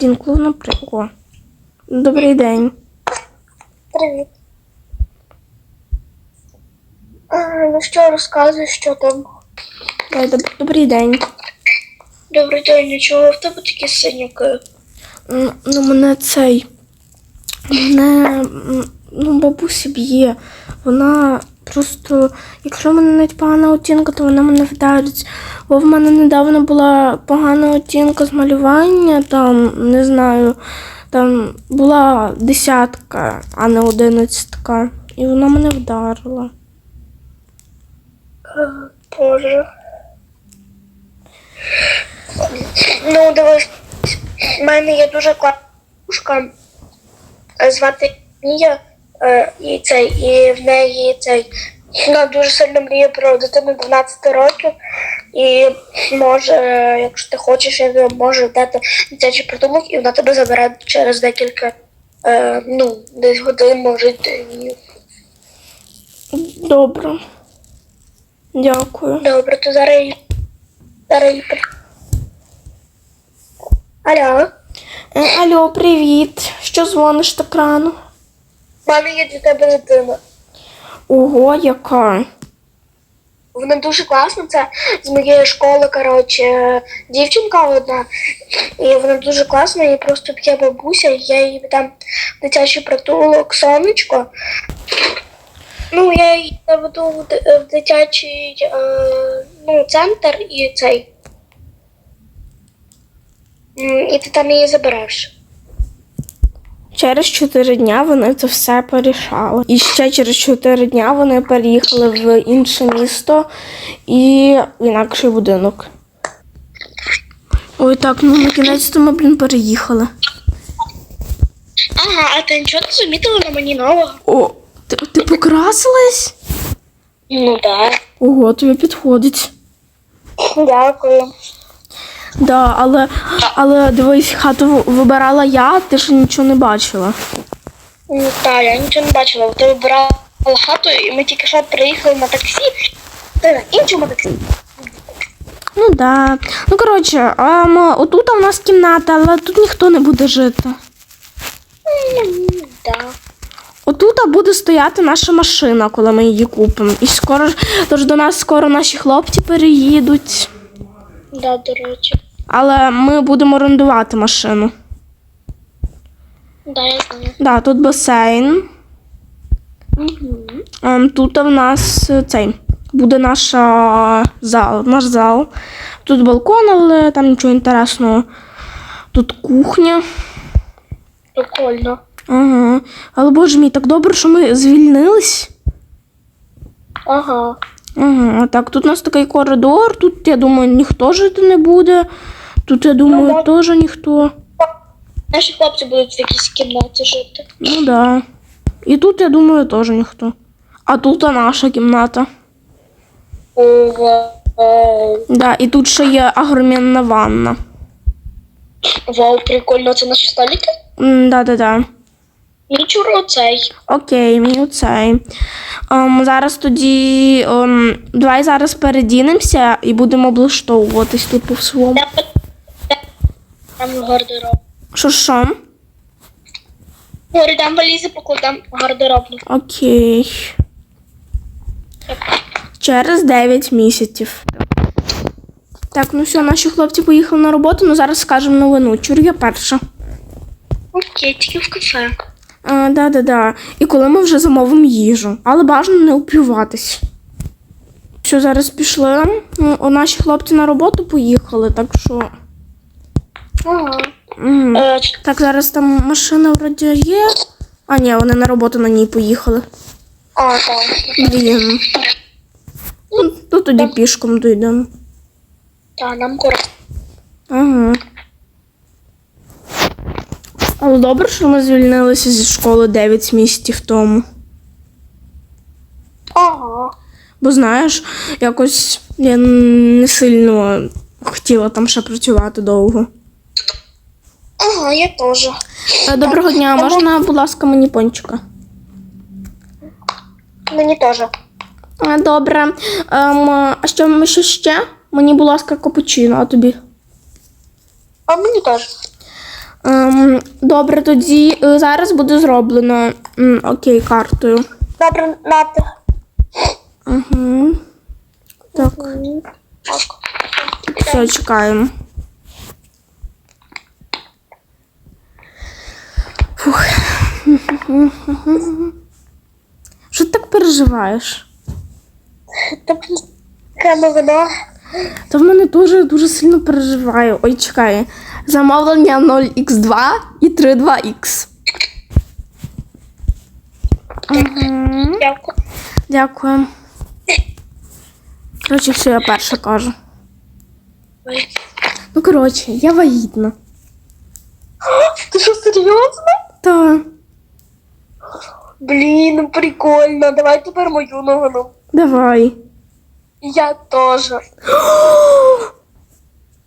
Блін, клоуна при... Добрий день. Привіт. А, ну що, розказуй, що там? Доб- Добрий день. Добрий день, нічого, в тебе такі синяки. Ну, мене цей. Мене ну, бабуся б'є. Вона просто, якщо в мене навіть погана оцінка, то вона мене вдарить. Бо в мене недавно була погана оцінка з малювання, там, не знаю, там була десятка, а не одинадцятка. І вона мене вдарила. Е, Боже. Ну, дивись, в мене є дуже класна пушка, звати Мія, і цей, і в неї цей. Вона дуже сильно мріє про дитину 12 років, і може, якщо ти хочеш, я можу дати дитячий притулок, і вона тебе забере через декілька, е, ну, десь годин, може, днів. Добре. Дякую. Добре, то зараз її- зараз її Алло, Е, Алло, привіт. Що дзвониш так рано? Мене є для тебе дитина. Ого, яка. Вона дуже класна, це з моєї школи, коротше, дівчинка одна. І вона дуже класна, її просто п'є бабуся, і я їй дам дитячий притулок, сонечко. Ну, я її заведу в дитячий е, ну, центр і цей. І ти там її забереш. Через 4 дня вони це все порішали. І ще через 4 дня вони переїхали в інше місто і в інакший будинок. Ой, так, ну на кінець то ми, блін, переїхали. Ага, а ти нічого не замітила на мені нового? О, ти, ти покрасилась? Ну так. Ого, тобі підходить. Дякую. Да, але, але дивись, хату вибирала я, ти ж нічого не бачила. Ну так, я нічого не бачила. Ти вибирала хату, і ми тільки що приїхали на таксі. На іншому таксі. Ну да. Ну коротше, ем, отут у нас кімната, але тут ніхто не буде жити. Так. Отут буде стояти наша машина, коли ми її купимо. І скоро тож до нас скоро наші хлопці переїдуть. Да, до речі. Але ми будемо орендувати машину. Да, я знаю. Да, тут басейн. Угу. Тут в нас е, цей буде наша зал, наш зал. Тут балкон, але там нічого інтересного. Тут кухня. Прикольно. Ага. Але боже мій, так добре, що ми звільнились. Ага. Ага, так, тут у нас такий коридор, тут, я думаю, ніхто жити не буде. Тут, я думаю, да. теж ніхто. Наші хлопці будуть в якійсь кімнаті жити. Ну да. І тут, я думаю, теж ніхто. А тут а наша кімната. Вау. Да, і тут ще є агромінна ванна. Вау, прикольно, це наші столики? М, Да-да-да. Нічого оцей. Окей, мій оцей. Ем, зараз тоді. ем, давай зараз передінемося і будемо облаштовуватись тут по своєму. Я- Там гардероб. Що що? Там валізи покладемо гардеробну. Окей. Через 9 місяців. Так, ну все, наші хлопці поїхали на роботу, ну зараз скажемо новину. Чур я перша. Окей, тільки в кафе. А, да, да, да. І коли ми вже замовимо їжу. Але бажано не упіватись. Що, зараз пішли. Ну, наші хлопці на роботу поїхали, так що. Ага. М. Е, ч- Так, зараз там машина вроді є. А, ні, вони на роботу на ній поїхали. а, так. Блін. Ну, то тоді пішком дійдемо. Та, нам корисно. Ага. Але добре, що ми звільнилися зі школи 9 місяців тому. Ага. Бо знаєш, якось я не сильно хотіла там ще працювати довго. Ага, я теж. Е, Доброго дня, можна, будь ласка, мені пончика? Мені теж. Е, Добре. Ем, а що, що ще? Мені, будь ласка, капучино, а тобі? А мені теж. Ем, добре, тоді е, зараз буде зроблено. М, окей, картою. Добре, нате. Угу. Так, все, чекаємо. Фух. Що ти так переживаєш? Таке новина. Та в мене дуже дуже сильно переживаю. Ой, чекай. Замовлення 0x2 і 32x. Угу. Дякую. Дякую. Коротше, все, я перша кажу. Ну, коротше, я вагітна. Ти що, серйозно? Та, Блін, прикольно. Давай тепер мою новину. давай. Я теж.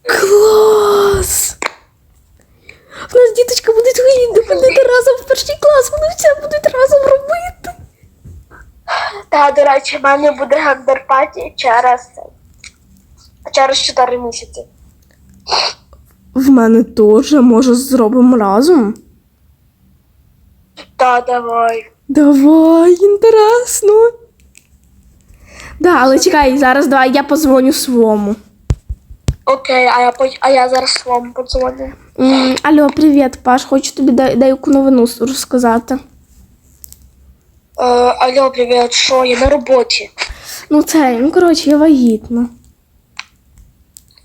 Клас! У нас діточка будуть будуть разом в перший клас, вони все будуть разом робити. Та, до речі, в мене буде гендерпаті через. Через 4 місяці. В мене теж, може, зробимо разом? Та, давай. Давай, інтересно. Да, але чекай, зараз давай я позвоню свому. Окей, а я, а я зараз своєму подзвоню. М, Алло, привіт, Паш, хочу тобі де- деяку новину с- розказати. Е, алло, привіт, що я на роботі? Ну це, ну коротше, я вагітна.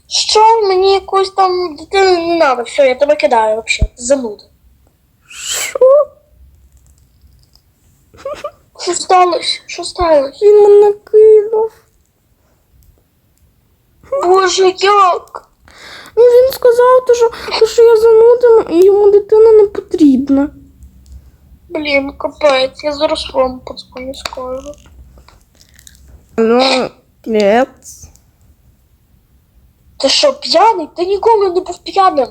Що мені якусь там дитину не треба, все, я тебе кидаю взагалі. Зануда. Що? Що сталося? Що сталося? Він мене кинув. Боже, як? Ну він сказав, то, що, то, що я занудена і йому дитина не потрібна. Блін, капець, я зараз вам подзвоню скоро. Ну, привіт. Ти що, п'яний? Ти ніколи не був п'яним.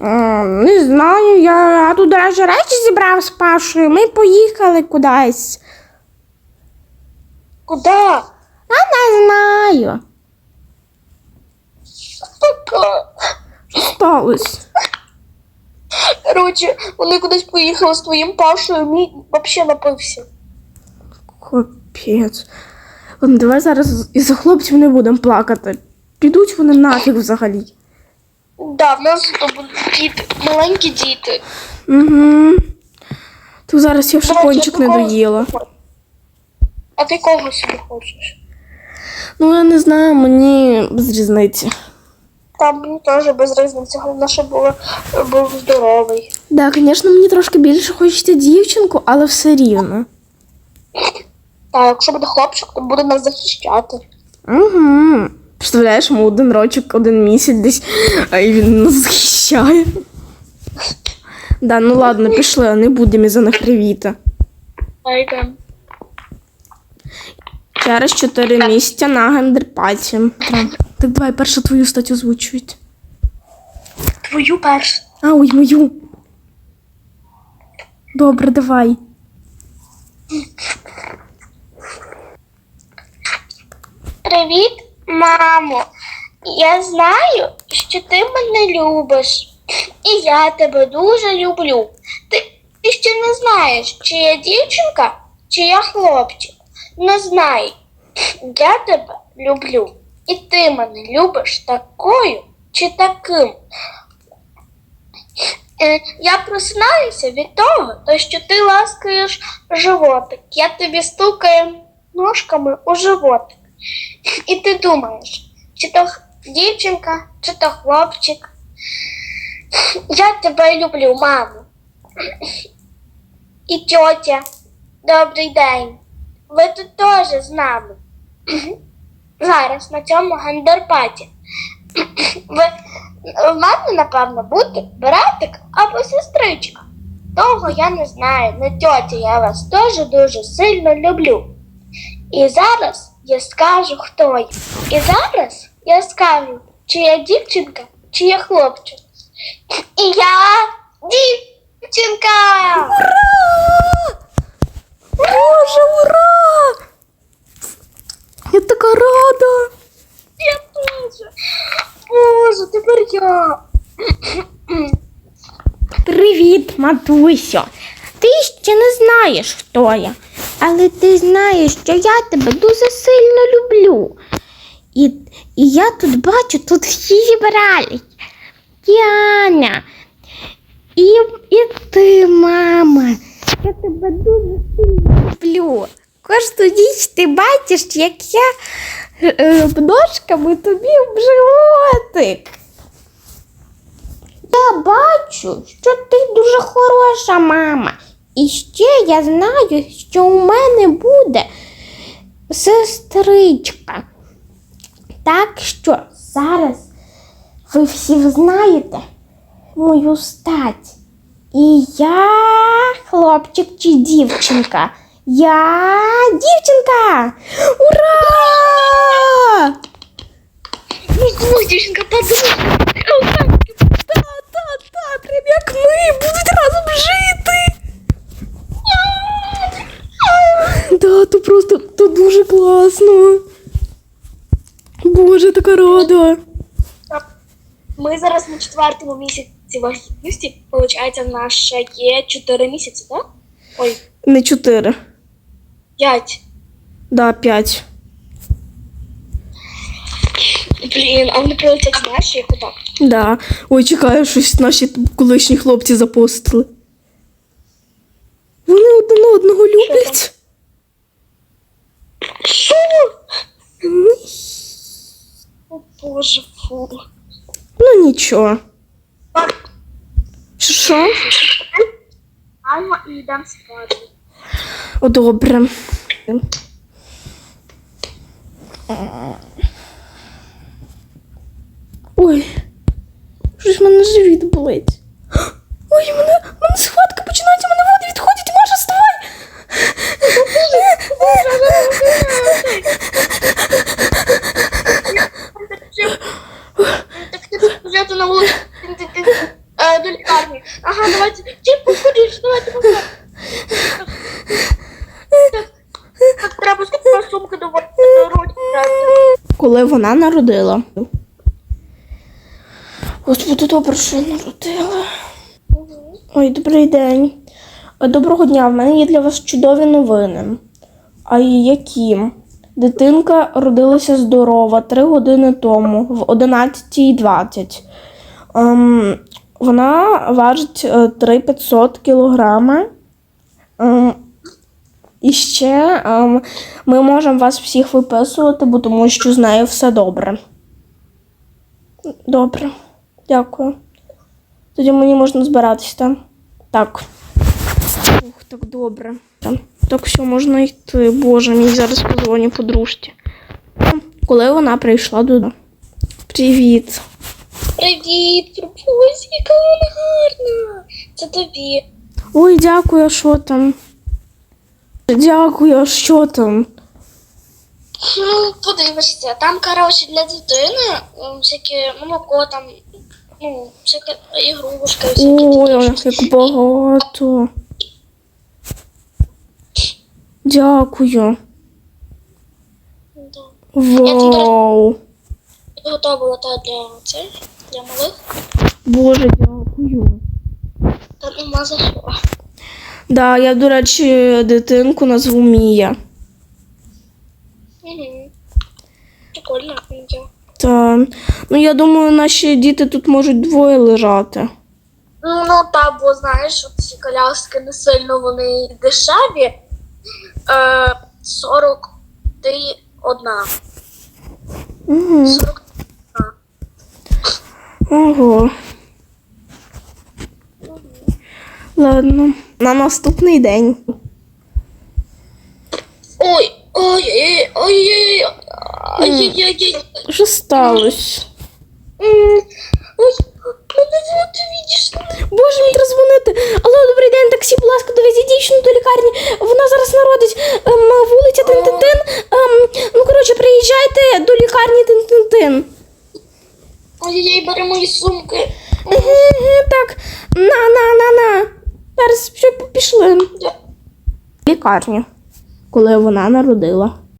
А, не знаю, я, тут речі речі зібрав з Пашою. Ми поїхали кудись. Куди? Я не знаю. Що сталося? Коротше, вони кудись поїхали з твоїм Пашою, мій взагалі напився. Капець. Давай зараз із-за хлопців не будемо плакати. Підуть вони нафіг взагалі. Да, в нас діти, маленькі діти. Угу. То зараз я Давай, не доїла. А ти кого собі хочеш? Ну, я не знаю, мені без різниці. Там мені теж без різниці, головне, щоб було, був здоровий. Так, звісно, мені трошки більше хочеться дівчинку, але все рівно. Так, якщо буде хлопчик, то буде нас захищати. Угу. Представляєш, йому один рочок, один місяць десь, а і він нас захищає. Да, ну ладно, пішли, а не будемо із-за них ревіти. Через 4 місяця на гендерпаті. Так давай перше твою статтю озвучують. Твою першу. А, ой, мою. Добре, давай. Привіт, мамо. Я знаю, що ти мене любиш. І я тебе дуже люблю. Ти, ти ще не знаєш, чи я дівчинка, чи я хлопчик. Не знай. Я тебе люблю. І ти мене любиш такою чи таким. Е, Я просинаюся від того, то що ти ласкаєш животик. Я тобі стукаю ножками у животик. І ти думаєш, чи то дівчинка, чи то хлопчик. Я тебе люблю, мамо. І тьотя, добрий день. Ви тут теж з нами. Зараз на цьому гендерпаті. Ви в мене, напевно, буде братик або сестричка. Того я не знаю, не тьотя, я вас теж дуже сильно люблю. І зараз я скажу, хто я. І зараз я скажу, чи я дівчинка, чи я хлопчик. І я дівчинка! Боже, ура! Я така рада! Я теж. Боже, тепер я. матусю, ти ще не знаєш, хто я. Але ти знаєш, що я тебе дуже сильно люблю. І, і я тут бачу, тут всі зібрались. Діана. І, і ти, мама. Я тебе дуже сильно люблю. Кожну ніч ти бачиш, як я е, ножками тобі в животик. Я бачу, що ти дуже хороша мама. І ще я знаю, що у мене буде сестричка. Так що зараз ви всі знаєте мою стать. І я хлопчик чи дівчинка. Я дівчинка! Ура! Ого, дівчинка, подумай. Та, та, та, прям як ми будуть разом жити. Да, то просто то дуже класно. Боже, така рада. Ми зараз на четвертому місяці вагітності. Получається, наше є 4 місяці, так? Ой, Не чотири, 5. да, п'ять. Блін, а вони прилетять знаєш, як отак. Да. Ой, чекаю, щось наші колишні хлопці запостили. Вони один одного люблять. Що? О боже, фу. Ну нічого. Що? Альма і дам спати. О, добре. Ой, щось в мене живіт болить. Ой, в мене, в мене схватка починається, в мене води відходять, Маша, вставай! Так ти взяти на вулицю ти- ти- ти, е, до лікарні. Ага, давайте. Чіпку, ходиш, давайте пока. Так треба скупити сумку до води. Коли вона народила. Господи, добре, що я народила. Ой, добрий день. Е, Доброго дня, в мене є для вас чудові новини. А які? Дитинка родилася здорова три години тому, в 11.20. Ем, вона важить е, 3500 кілограма. Ем, і ще ем, ми можемо вас всіх виписувати, бо тому що з нею все добре. Добре, дякую. Тоді мені можна збиратися, так? Так. Ух, так добре. Так, так все, можна йти. Боже, мені зараз позвоню подружці. Коли вона прийшла додому. Привіт. Привіт, пропозі, яка вона гарна. Це тобі. Ой, дякую, а що там? Дякую, а що там? Ну, подивишся, там, коротше, для дитини м, всяке молоко, там, ну, всяке ігрушка, всякі Ой, такі. як багато. Дякую. Да. Вау. Я готувала та для цих, для малих, Боже, дякую. та нема за що. Да, я, до речі, дитинку назву Мія. Угу. Прикольно. Та, ну я думаю, наші діти тут можуть двоє лежати. Ну, ну та, бо знаєш, от ці коляски не сильно вони дешеві. Е, 40 ти одна. Угу. 40 Ого. Ладно на наступний день. Ой, ой, ой, ой, ой, ой, ой, Що сталося? Ой, ну, ну, ти. Ну. Боже, мені треба дзвонити. Алло, добрий день, таксі, будь ласка, довезіть дівчину до лікарні. Вона зараз народить. Ем, вулиця Тин-Тин-Тин. Ем, ну, коротше, приїжджайте до лікарні Тин-Тин-Тин. Ой, ой, бери мої сумки. Так, на, на, на, на. Зараз пішли. в лікарню, коли вона народила.